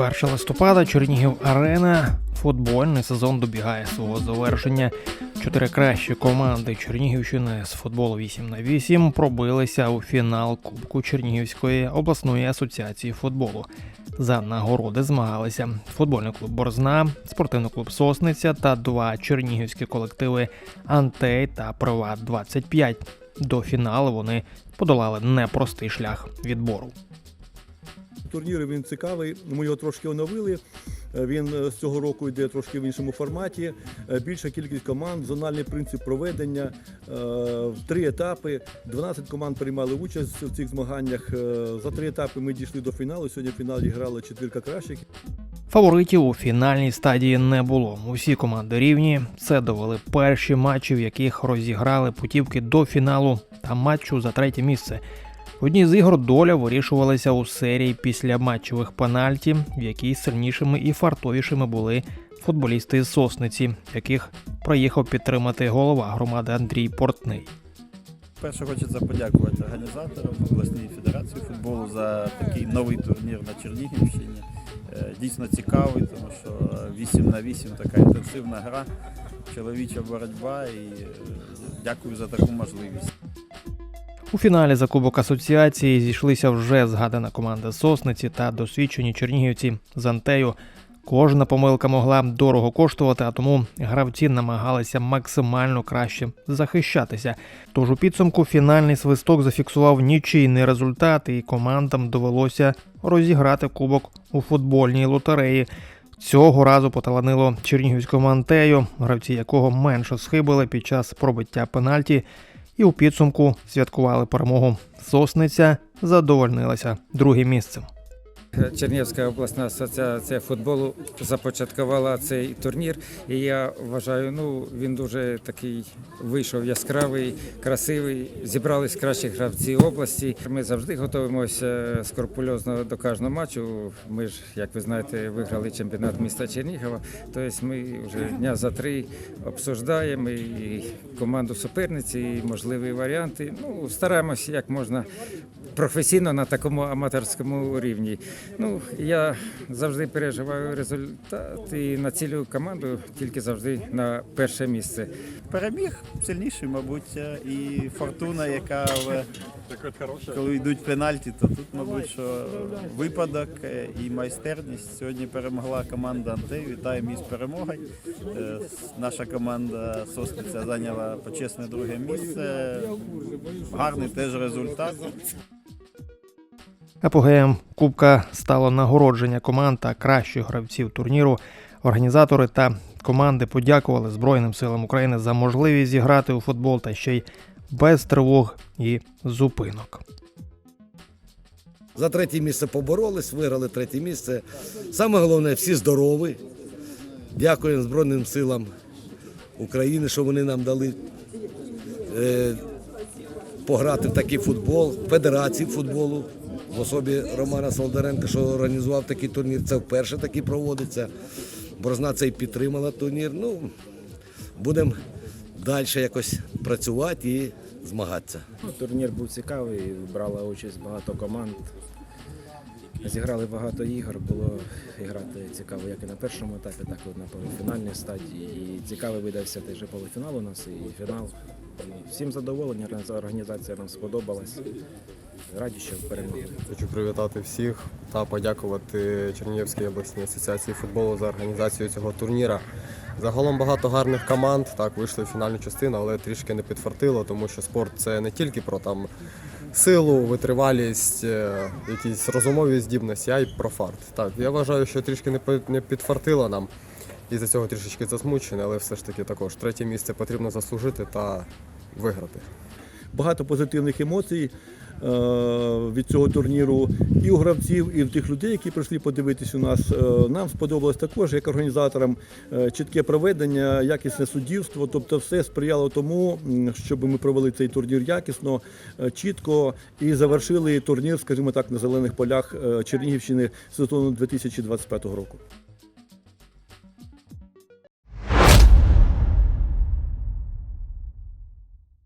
1 листопада Чернігів Арена. Футбольний сезон добігає свого завершення. Чотири кращі команди Чернігівщини з футболу 8 на 8 пробилися у фінал Кубку Чернігівської обласної асоціації футболу. За нагороди змагалися футбольний клуб Борзна, спортивний клуб Сосниця та два чернігівські колективи Антей та Приват 25 До фіналу вони подолали непростий шлях відбору. Турнір він цікавий. Ми його трошки оновили. Е, Він е, з цього року йде трошки в іншому форматі. Е, Більша кількість команд, зональний принцип проведення, три етапи. 12 команд приймали участь в цих змаганнях. За три етапи ми дійшли до фіналу. Сьогодні в фіналі грала четвірка кращих. Фаворитів у фінальній стадії не було. Усі команди рівні. Це довели перші матчі, в яких розіграли путівки до фіналу та матчу за третє місце. В одній з ігор доля вирішувалася у серії після матчових пенальті, в якій сильнішими і фартовішими були футболісти з Сосниці, яких приїхав підтримати голова громади Андрій Портний. Перше хочеться подякувати організаторам обласній федерації футболу за такий новий турнір на Чернігівщині. Е, Дійсно цікавий, тому що 8 на 8 така інтенсивна гра, чоловіча боротьба і е, дякую за таку можливість. У фіналі за Кубок Асоціації зійшлися вже згадана команда Сосниці та досвідчені чернігівці з Антею. Кожна помилка могла дорого коштувати, а тому гравці намагалися максимально краще захищатися. Тож у підсумку фінальний свисток зафіксував нічийний результат, і командам довелося розіграти кубок у футбольній лотереї. Цього разу поталанило чернігівському антею, гравці якого менше схибили під час пробиття пенальті, і у підсумку святкували перемогу. Сосниця задовольнилася другим місцем. Чернігівська обласна асоціація футболу започаткувала цей турнір, і я вважаю, ну він дуже такий вийшов яскравий, красивий. Зібрались кращі гравці області. Ми завжди готуємося скрупульозно до кожного матчу. Ми ж, як ви знаєте, виграли чемпіонат міста Чернігова. Тобто ми вже дня за три обсуждаємо і команду суперниці, і можливі варіанти. Ну стараємося як можна професійно на такому аматорському рівні. Ну, я завжди переживаю результат і націлюю команду тільки завжди на перше місце. Переміг сильніший, мабуть, і фортуна, яка в коли йдуть пенальті, то тут, мабуть, що випадок е, і майстерність. Сьогодні перемогла команда Антей. Вітаємо із перемогою. Е, Наша команда Сосниця зайняла почесне друге місце. Гарний теж результат. Апогеєм Кубка стало нагородження команд та кращих гравців турніру. Організатори та команди подякували Збройним силам України за можливість зіграти у футбол та ще й без тривог і зупинок. За третє місце поборолись, виграли третє місце. Саме головне, всі здорові. Дякуємо Збройним силам України, що вони нам дали е, пограти в такий футбол, Федерації футболу в особі Романа Солдаренка, що організував такий турнір. Це вперше такий проводиться. Борозна це і підтримала турнір. Ну, будемо далі якось працювати і змагатися. Ну, Турнір був цікавий, брала участь багато команд. Зіграли багато ігор, було грати цікаво як і на першому етапі, так і на полуфінальній стадії. І цікавий видався теж і полуфінал у нас і фінал. Всім задоволення, організація нам сподобалась. Раді, що перемогли. Хочу привітати всіх та подякувати Чернігівській обласній асоціації футболу за організацію цього турніра. Загалом багато гарних команд. Так, вийшли в фінальну частину, але трішки не підфартило, тому що спорт це не тільки про там силу, витривалість, е, якісь розумові здібності, а й про фарт. Так, я вважаю, що трішки не підфартило нам. І за цього трішечки засмучений, але все ж таки також третє місце потрібно заслужити та виграти. Багато позитивних емоцій від цього турніру і у гравців, і в тих людей, які прийшли подивитись у нас. Е, Нам сподобалось також, як організаторам, е, чітке проведення, якісне суддівство. Тобто, все сприяло тому, щоб ми провели цей турнір якісно, е, чітко і завершили турнір, скажімо так, на зелених полях е, Чернігівщини сезону 2025 року.